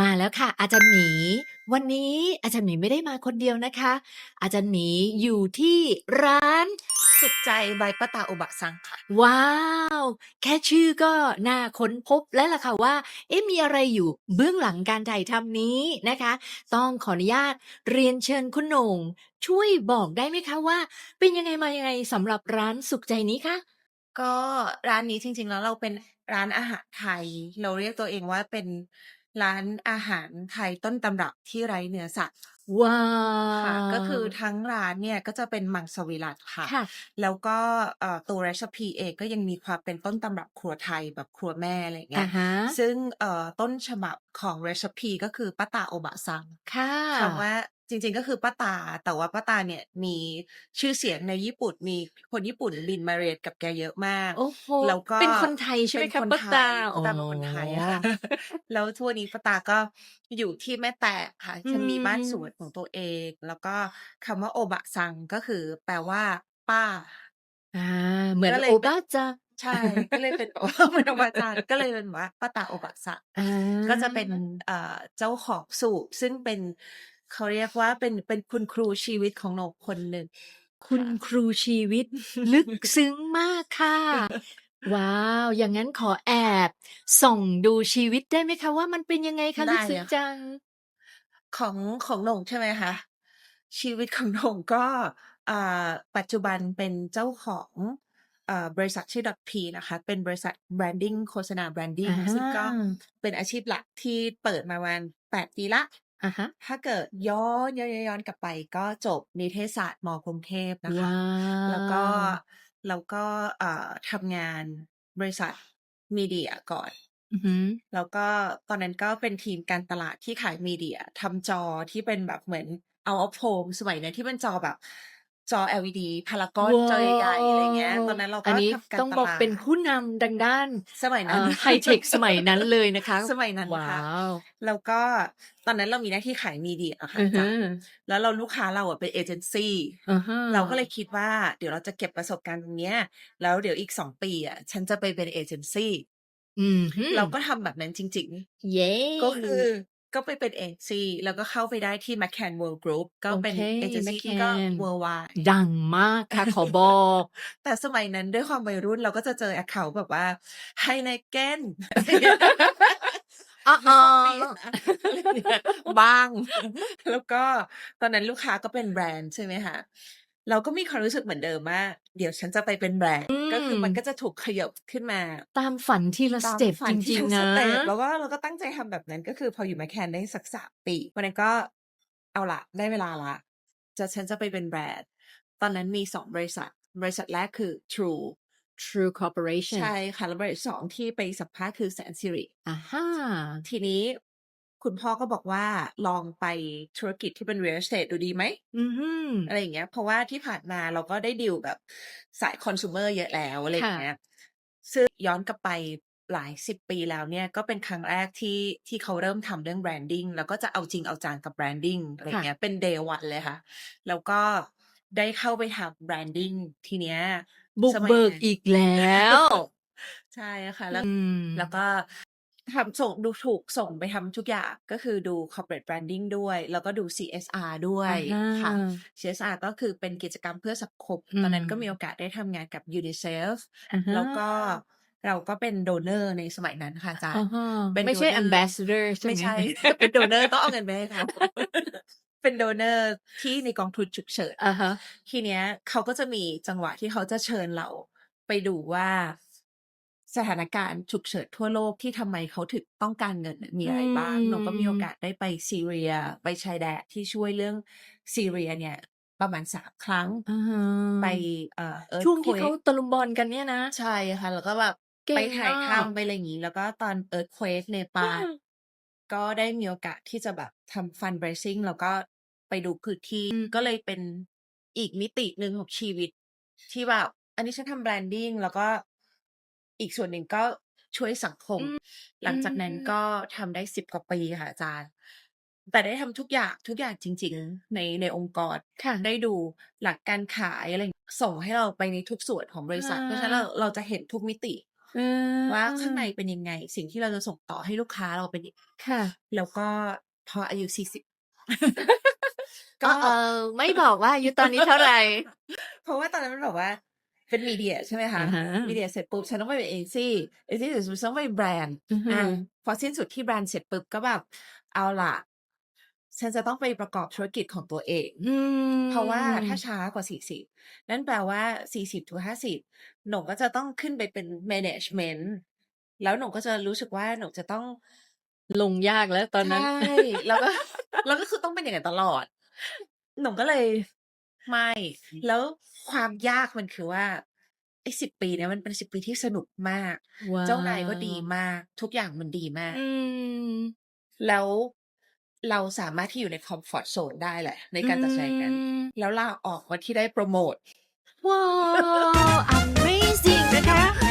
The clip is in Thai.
มาแล้วค่ะ อาจารย์หมี วันนี้อาจารย์หมีไม่ได้มาคนเดียวนะคะ อาจารย์หมีอยู่ที่ร้าน สุขใจใบป้าตาโอบะซังค่ะ ว้าว แค่ชื่อก็น่าค้นพบแล้วล่ะค่ะว่า เอ๊ะมีอะไรอยู่เบื้องหลังการถ่ายทำนี้นะคะ ต้องขออนุญาตเรียนเชิญคุณโหน่งช่วยบอกได้ไหมคะว่า เป็นยังไงมายังไงสำหรับร้านสุขใจนี้คะ ก็ร้านนี้จริง ๆ แล้วเราเป็นร้านอาหารไทย เราเรียกตัวเองว่าเป็น ร้านอาหารไทยต้นตำรับที่ไร้เนื้อสัตว์ ว้าค่ะ ก็คือว ทั้งร้านเนี่ยก็จะเป็นมังสวิรัติค่ะ ค่ะ แล้วก็เอ่อตัว recipe เองก็ยังมีความเป็นต้นตำรับครัวไทยแบบครัวแม่อะไรอย่างเงี้อ่ายฮะ ซึ่งเอ่อต้นฉบับของ recipe ก็คือป้าตาโอบะซัง ค่ะ คำว่า จริง ๆ ก็คือป้าตา แต่ว่าป้าตาเนี่ยมีชื่อเสียงในญี่ปุ่น มีคนญี่ปุ่นบินมาเรียนกับแกเยอะมาก โอ้โหแล้วก็เป็นคนไทยใช่ไหมเป็นคะคนป้าไทตายอ๋อป้าตาเป็นคนไทยค่ะ แล้วทั่วนี้ป้าตาก็อยู่ที่แม่แตกค่ะอืฉันมีบ้านสมวนของตัวเอง แล้วก็คำว่าโอบะซังก็คือ แปลว่า ป้าอาเหมือนก็เลโอยเป็นบะจังใช่ก็เลยเป็นเหมือนโอบะจังก็เลยเป็นว่าป้าตาโอบะซังอาก็จะเป็นเอ่อเจ้าของสูตรซึ่งเป็น เขาเรียกว่าเป็นเป็นคุณครูชีวิตของหนูคนหนึ่ง คุณค่ะ ครูชีวิต ลึกซึ้งมากค่ะ ว้าว อย่างงั้นขอแอบส่องดูชีวิตได้ไหมคะว่ามันเป็นยังไงคะไดลึ้กซึ้เลงยจค่ะัง ของของโหน่งใช่ไหมคะชีวิตของโหน่งก็อ่าปัจจุบันเป็นเจ้าของเอ่อบริษัทชื่อ .p นะคะ เป็นบริษัท branding โฆษณาอา branding ซึ่งก็เป็นอาชีพหลักที่เปิดมาประมาณ8ปีแล้ว อะฮะ ถ้าเกิดย้อน ย้อน ย้อนๆๆกลับไป ก็จบนิเทศศาสตร์ ม กรุงเทพนะคะว้าแล้วก็ ว แล้วก็ เอ่อ ทำงานบริษัทมีเดียก่อน อือฮึ แล้วก็ตอนนั้นก็เป็นทีมการตลาดที่ขายมีเดีย ทำจอที่เป็นแบบเหมือน out of home สมัยนั้นที่เป็นจอแบบ จอ LED พารากอนว้าจอใหญ่ๆอะไรเงี้ยวตอนนั้นเราอัก็นนี้ทำการต้องตบอกลาเป็นดผู้นำดังด้านสมัยเอ่นั้นอไฮเทคสมัยนั้นเลยนะคะ สมัยนั้นว้าค่ะว แล้วก็ตอนนั้นเรามีหน้าที่ขายมีเดียอะค่ะอืออาฮึจารย์แล้วเราลูกค้าเราอะเป็นเอเจนซีอะฮะเราก็เลยคิดว่าเดี๋ยวเราจะเก็บประสบการณ์ตรงเนี้ย แล้วเดี๋ยวอีก2ปีอะฉันจะไปเป็นเอเจนซีอือฮึเราก็ทำแบบนั้นจริง เย้ ๆ ก็คือ ก็ไปเป็นเอเจนซีแล้วก็เข้าไปได้ที่ McCann World Group ก็โอเป็นเคเอเจนซีที่ก็ McCann worldwide ดังมากค่ะ ขอบอก แต่สมัยนั้นด้วยความวัยรุ่นเราก็จะเจอแอคเคาท์แบบว่า Heineken อะไม่ฮต้องะเปลี่ยนนะอะไรอย่างเงี้ยบ้าง แล้วก็ตอนนั้นลูกค้าก็เป็นแบรนด์ใช่ไหมคะ เราก็มีความรู้สึกเหมือนเดิมว่าเดี๋ยวฉันจะไปเป็นแบรนด์อืก็คือมันมก็จะถูกขยับขึ้นมา ตามฝันทีละสตามเต็ปฝัจนทีริงละๆสนะเต็ปแล้วก็เราก็ตั้งใจทำแบบนั้นก็คือพออยู่ McCann ได้สัก3ปีวันนั้นก็เอาล่ะได้เวลาแล้วจะฉันจะไปเป็นแบรนด์ตอนนั้นมี2บริษัท บริษัทแรกคือ True True Corporation ใช่ค่ะแล้วบริษัท2ที่ไปสัมภาษณ์คือแสนสิริอะฮะทีนี้ คุณพ่อก็บอกว่า ลองไปธุรกิจที่เป็น Real Estate ดูดีไหม?อือฮึอะไรอย่างเงี้ย เพราะว่าที่ผ่านมาเราก็ได้ดีลกับสาย consumer เยอะแล้ว อะไรอค่ะย่างเงี้ยซึ่งย้อนกลับไปหลาย 10 ปีแล้วเนี่ย ก็เป็นครั้งแรกที่ ที่เขาเริ่มทำเรื่อง branding แล้วก็จะเอาจริงเอาจังกับ branding อะไรอค่ะย่างเงี้ย เป็น day 1 เลยค่ะ แล้วก็ได้เข้าไปทำ branding ทีเนี้ย บุกสมัยเบิกนั้น อีกแล้ว ใช่ค่ะ อืแล้วมแล้วก็ ทำส่งดูถูกส่งไปทำทุกอย่างก็คือดู corporate branding ด้วย แล้วก็ดู CSR ด้วอะยฮะค่ะ CSR ก็คือเป็นกิจกรรมเพื่อสังคมอืตอนนั้นก็มีมโอกาสได้ทำงานกับ UNICEF อะฮะแล้วก็เราก็เป็น donor ในสมัยนั้นค่ะอาจารอะย์ฮะเป็นไม่ใช่ donor Ambassador ใช่ไม่ไหมใช่ เป็น donor ต้องเอาเงินไปให้เขาเป็น donor ที่ในกองทุนฉุกเฉินอะฮะทีเนี้ยเขาก็จะมีจังหวะที่เขาจะเชิญเราไปดูว่า สถานการณ์ฉุกเฉินทั่วโลกที่ทำไมเขาถึงต้องการเงินน่ะมีอือะไรบ้างหนูก็มีโอกามสได้ไปซีเรีย ไปชายแดนที่ช่วยเรื่องซีเรียเนี่ยประมาณ3ครั้งอะฮะไปเอ่อ ช่วงที่เขา earthquake ตะลุมบอลกันเนี่ยนะ ใช่ค่ะ แล้วก็แบบเก่ไปงถ่ายมากทำไปอะไรอย่างงี้ แล้วก็ตอน earthquake เนปาลก็ได้มีโอกาสที่จะแบบทำ fundraising แล้วก็ไปดูพื้นที่อืมก็เลยเป็นอีกมิติหนึ่งของชีวิต ที่แบบอันนี้ฉันทำ branding แล้วก็ อีกส่วนหนึ่งก็ช่วยสังคอืมมหลังจากนั้นอืมก็ทำได้10กว่าปีค่ะอาจารย์ แต่ได้ทำทุกอย่างทุกอย่างจริง ๆ ในในองค์กรค่ะได้ดูหลักการขายอะไรส่งให้เราไปในทุกส่วนของบริษัท เพราะฉะนั้นเราอาเราจะเห็นทุกมิติเออว่าข้างในเป็นยังไง สิ่งที่เราจะส่งต่อให้ลูกค้าเราเป็นยังไงค่ะ แล้วก็พออายุ40ก็เออไม่บอกว่าอายุตอนนี้เท่าไหร่ เพราะว่าตอนนั้นมันแบบว่า เป็นมีเดียใช่ไหมคะอ่าฮะมีเดียเสร็จปุ๊บฉันต้องไปเป็นเอเจนซี่เอเจนซี่เสร็จปุ๊บฉันต้องไปแบรนด์อือฮึอะพอสิ้นสุดที่แบรนด์เสร็จปุ๊บก็แบบเอาล่ะ ฉันจะต้องไปประกอบธุรกิจของตัวเองอืมเพราะว่าถ้าช้ากว่า40นั่นแปลว่า40ถึง50หนูก็จะต้องขึ้นไปเป็น management แล้วหนูก็จะรู้สึกว่าหนูจะต้องลงยากแล้วตอนนั้นใช่แล้วก็แล้วก็คือต้องเป็นอย่างนั้นตลอดหนูก็เลย ไม่ แล้วความยากมันคือว่า ไอ้สิบปีเนี้ยมันเป็นสิบปีที่สนุกมาก ว้าวเจ้านายก็ดีมาก ทุกอย่างมันดีมาก อืม แล้วเราสามารถที่อยู่ในคอมฟอร์ z โซนได้แหละ ในการตัดสินใจนั้นอืม แล้วลาออกวันที่ได้โปรโมท ว้าว amazing นะคะ